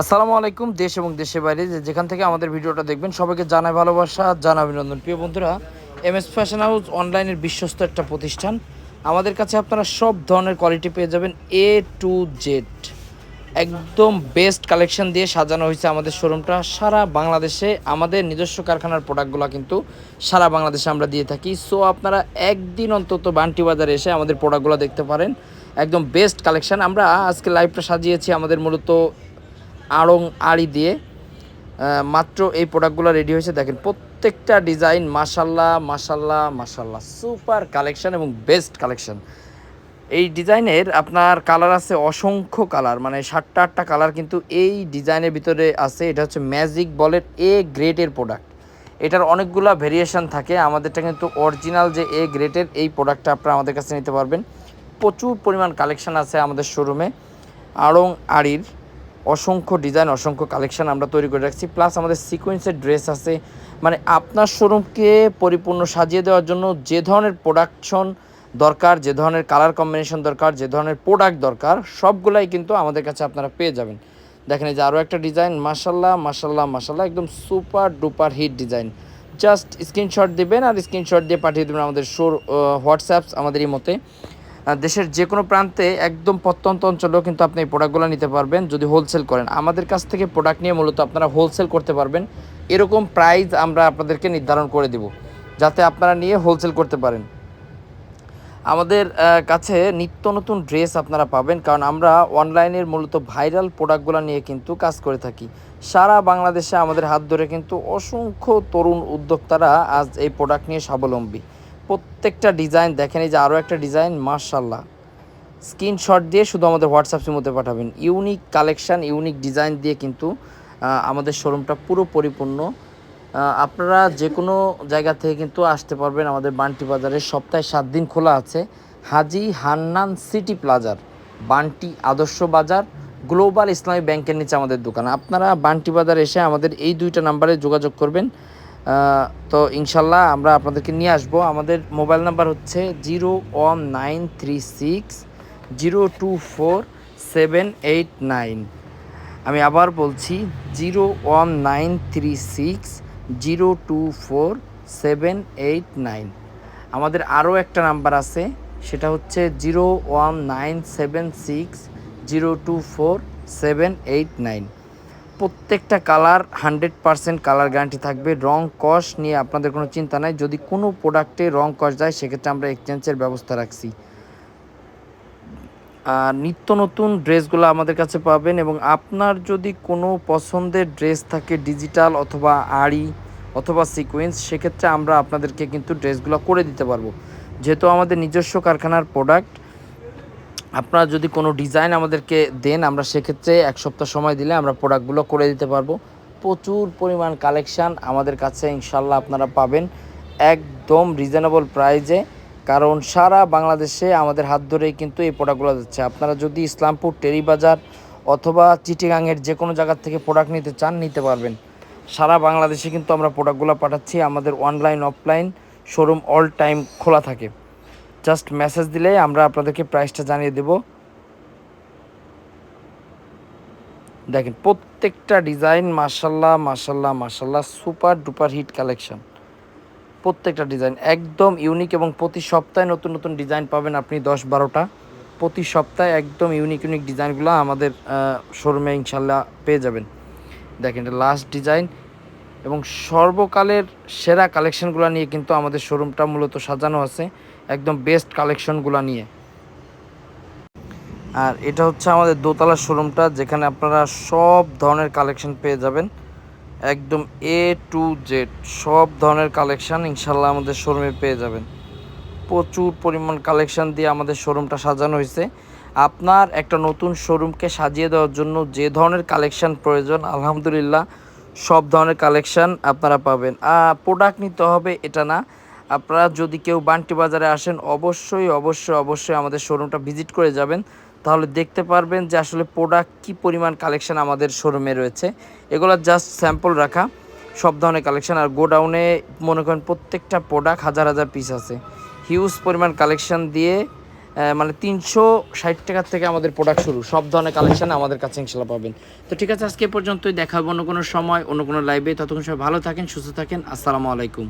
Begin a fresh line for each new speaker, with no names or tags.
আসসালামু আলাইকুম, দেশ এবং দেশের বাইরে যেখান থেকে আমাদের ভিডিওটা দেখবেন, সবাইকে জানাই ভালোবাসা জানা অভিনন্দন। প্রিয় বন্ধুরা এম এস ফ্যাশন হাউস অনলাইনের বিশ্বস্ত একটা প্রতিষ্ঠান। আমাদের কাছে আপনারা সব ধরনের কোয়ালিটি পেয়ে যাবেন এ টু জেড একদম বেস্ট কালেকশন দিয়ে সাজানো হয়েছে আমাদের শোরুমটা সারা বাংলাদেশে আমাদের নিজস্ব কারখানার প্রোডাক্টগুলো কিন্তু সারা বাংলাদেশে আমরা দিয়ে থাকি। সো আপনারা একদিন অন্তত বান্টি বাজারে এসে আমাদের প্রোডাক্টগুলো দেখতে পারেন। একদম বেস্ট কালেকশন আমরা আজকে লাইভটা সাজিয়েছি আমাদের মূলত আড়ং আড়ি দিয়ে মাত্র এই প্রোডাক্টগুলো রেডি হয়েছে। দেখেন, প্রত্যেকটা ডিজাইন মাসাল্লাহ মাসাল্লাহ মাসাল্লাহ সুপার কালেকশন এবং বেস্ট কালেকশন এই ডিজাইনের আপনার কালার আছে অসংখ্য কালার মানে সাতটা, আটটা কালার কিন্তু এই ডিজাইনের ভিতরে আছে। এটা হচ্ছে ম্যাজিক বলের এ গ্রেডের প্রোডাক্ট এটার অনেকগুলো ভেরিয়েশন থাকে। আমাদেরটা কিন্তু অরিজিনাল যে এ গ্রেডের এই প্রোডাক্টটা আপনারা আমাদের কাছে নিতে পারবেন। প্রচুর পরিমাণ কালেকশন আছে আমাদের শোরুমে আড়ং আড়ির অসংখ্য ডিজাইন অসংখ্য কালেকশন আমরা তৈরি করে রাখছি। প্লাস আমাদের সিকোয়েন্সের ড্রেস আছে। মানে আপনার শোরুমকে পরিপূর্ণ সাজিয়ে দেওয়ার জন্য যে ধরনের প্রোডাকশন দরকার, যে ধরনের কালার কম্বিনেশন দরকার, যে ধরনের প্রোডাক্ট দরকার, সবগুলাই কিন্তু আমাদের কাছে আপনারা পেয়ে যাবেন। দেখেন এই যে আরও একটা ডিজাইন মাসাল্লাহ মাসাল্লাহ মাসাল্লাহ একদম super duper hit design just screenshot দিবেন আর স্ক্রিনশট দিয়ে পাঠিয়ে দেবেন আমাদের শোর হোয়াটসঅ্যাপস আমাদের এই মতে দেশের যে কোনো প্রান্তে একদম প্রত্যন্ত অঞ্চলেও কিন্তু আপনি এই প্রোডাক্টগুলো নিতে পারবেন যদি হোলসেল করেন। আমাদের কাছ থেকে প্রোডাক্ট নিয়ে মূলত আপনারা হোলসেল করতে পারবেন। এরকম প্রাইস আমরা আপনাদেরকে নির্ধারণ করে দেব, যাতে আপনারা নিয়ে হোলসেল করতে পারেন। আমাদের কাছে নিত্য নতুন ড্রেস আপনারা পাবেন, কারণ আমরা অনলাইনের মূলত ভাইরাল প্রোডাক্টগুলো নিয়ে কিন্তু কাজ করে থাকি। সারা বাংলাদেশে আমাদের হাত ধরে কিন্তু অসংখ্য তরুণ উদ্যোক্তারা আজ এই প্রোডাক্ট নিয়ে স্বাবলম্বী। প্রত্যেকটা ডিজাইন দেখেন, এই যে আরও একটা ডিজাইন মার্শাল্লাহ স্ক্রিনশট দিয়ে শুধু আমাদের হোয়াটসঅ্যাপের মধ্যে পাঠাবেন। ইউনিক কালেকশান ইউনিক ডিজাইন দিয়ে কিন্তু আমাদের শোরুমটা পুরো পরিপূর্ণ। আপনারা যে কোনো জায়গা থেকে কিন্তু আসতে পারবেন আমাদের বান্টি বাজারে। সপ্তাহে সাত দিন খোলা আছে। হাজি হান্নান সিটি প্লাজার, বান্টি আদর্শ বাজার, গ্লোবাল ইসলামী ব্যাংকের নিচে আমাদের দোকান। আপনারা বান্টি বাজার এসে আমাদের এই দুইটা নাম্বারে যোগাযোগ করবেন। তো ইনশাল্লাহ আমরা আপনাদেরকে নিয়ে আসব। আমাদের মোবাইল নাম্বার হচ্ছে zero one nine three six, zero two four seven eight nine. আমি আবার বলছি, zero one nine three six, zero two four seven eight nine. আমাদের আরও একটা নাম্বার আছে, সেটা হচ্ছে zero one nine seven six, zero two four seven eight nine. প্রত্যেকটা colour hundred percent colour guarantee থাকবে। রং কস নিয়ে আপনাদের কোনো চিন্তা নাই। যদি কোনো প্রোডাক্টে রং কস যায়, সেক্ষেত্রে আমরা এক্সচেঞ্জের ব্যবস্থা রাখছি। আর নিত্য নতুন ড্রেসগুলো আমাদের কাছে পাবেন এবং আপনার যদি কোনো পছন্দের ড্রেস থাকে ডিজিটাল অথবা আড়ি অথবা সিকোয়েন্স, সেক্ষেত্রে আমরা আপনাদেরকে কিন্তু ড্রেসগুলো করে দিতে পারব। যেহেতু আমাদের নিজস্ব কারখানার প্রোডাক্ট আপনারা যদি কোনো ডিজাইন আমাদেরকে দেন, আমরা সেক্ষেত্রে এক সপ্তাহ সময় দিলে আমরা প্রোডাক্টগুলো করে দিতে পারব। প্রচুর পরিমাণ কালেকশান আমাদের কাছে ইনশাল্লাহ আপনারা পাবেন একদম রিজনেবল প্রাইজে কারণ সারা বাংলাদেশে আমাদের হাত ধরেই কিন্তু এই প্রোডাক্টগুলো যাচ্ছে। আপনারা যদি ইসলামপুর, টেরিবাজার অথবা চিটিগাংয়ের যে কোনো জায়গার থেকে প্রোডাক্ট নিতে চান, নিতে পারবেন। সারা বাংলাদেশে কিন্তু আমরা প্রোডাক্টগুলো পাঠাচ্ছি। আমাদের online offline showroom all time খোলা থাকে। জাস্ট মেসেজ দিলে আমরা আপনাদেরকে প্রাইসটা জানিয়ে দেব। দেখেন, প্রত্যেকটা ডিজাইন মার্শাল্লাহ মার্শাল্লাহ মার্শাল্লাহ সুপার ডুপার হিট কালেকশন প্রত্যেকটা ডিজাইন একদম ইউনিক এবং প্রতি সপ্তাহে নতুন নতুন ডিজাইন পাবেন আপনি দশ বারোটা প্রতি সপ্তাহে একদম ইউনিক ইউনিক ডিজাইনগুলো আমাদের শোরুমে ইনশাল্লাহ পেয়ে যাবেন। দেখেন, এটা লাস্ট ডিজাইন এবং সর্বকালের সেরা কালেকশনগুলো নিয়ে কিন্তু আমাদের শোরুমটা মূলত সাজানো আছে। একদম বেস্ট কালেকশনগুলো নিয়ে। আর এটা হচ্ছে আমাদের দোতলার শোরুমটা যেখানে আপনারা সব ধরনের কালেকশন পেয়ে যাবেন। একদম এ টু জেড সব ধরনের কালেকশন ইনশাল্লাহ আমাদের শোরুমে পেয়ে যাবেন। প্রচুর পরিমাণ কালেকশন দিয়ে আমাদের শোরুমটা সাজানো হয়েছে। আপনার একটা নতুন শোরুমকে সাজিয়ে দেওয়ার জন্য যে ধরনের কালেকশন প্রয়োজন, আলহামদুলিল্লাহ, সব ধরনের কালেকশন আপনারা পাবেন। প্রোডাক্ট নিতে হবে এটা না আপনারা যদি কেউ বান্টি বাজারে আসেন, অবশ্যই অবশ্যই অবশ্যই আমাদের শোরুমটা ভিজিট করে যাবেন। তাহলে দেখতে পারবেন যে আসলে প্রোডাক্ট কী পরিমাণ কালেকশন আমাদের শোরুমে রয়েছে। এগুলো জাস্ট স্যাম্পল রাখা, সব ধরনের কালেকশন আর গোডাউনে মনে করেন প্রত্যেকটা প্রোডাক্ট হাজার হাজার পিস আছে। হিউজ পরিমাণ কালেকশন দিয়ে মানে তিনশো ষাট টাকার থেকে আমাদের প্রোডাক্ট শুরু। সব ধরনের কালেকশন আমাদের কাছে ইনশাল্লাহ পাবেন। তো ঠিক আছে, আজকে পর্যন্তই। দেখাবো অন্য কোনো সময়, অন্য কোনো লাইভে ততক্ষণ সবাই ভালো থাকেন, সুস্থ থাকেন। আসসালামু আলাইকুম।